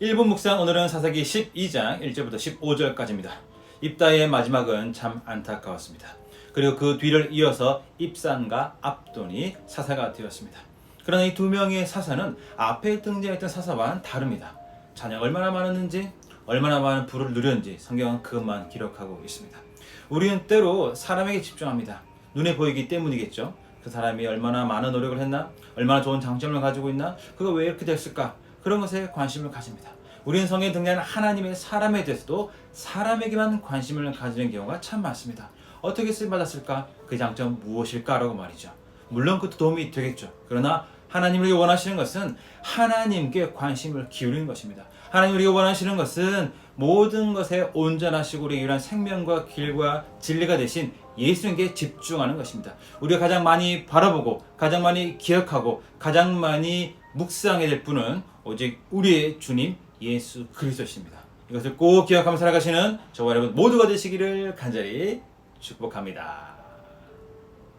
1분 묵상 오늘은 사사기 12장 1절부터 15절까지입니다. 입다의 마지막은 참 안타까웠습니다. 그리고 그 뒤를 이어서 입산과 압돈이 사사가 되었습니다. 그러나 이 두 명의 사사는 앞에 등장했던 사사와는 다릅니다. 자녀가 얼마나 많았는지, 얼마나 많은 부를 누렸는지 성경은 그것만 기록하고 있습니다. 우리는 때로 사람에게 집중합니다. 눈에 보이기 때문이겠죠. 그 사람이 얼마나 많은 노력을 했나, 얼마나 좋은 장점을 가지고 있나, 그거 왜 이렇게 됐을까? 그런 것에 관심을 가집니다. 우리는 성경에 등장하는 하나님의 사람에 대해서도 사람에게만 관심을 가지는 경우가 참 많습니다. 어떻게 쓰임받았을까? 그 장점 무엇일까라고 말이죠. 물론 그것도 도움이 되겠죠. 그러나 하나님을 원하시는 것은 하나님께 관심을 기울이는 것입니다. 하나님을 원하시는 것은 모든 것에 온전하시고 우리 유일한 생명과 길과 진리가 되신 예수님께 집중하는 것입니다. 우리가 가장 많이 바라보고 가장 많이 기억하고 가장 많이 묵상해야 될 분은 오직 우리의 주님 예수 그리스도십니다. 이것을 꼭 기억하며 살아가시는 저와 여러분 모두가 되시기를 간절히 축복합니다.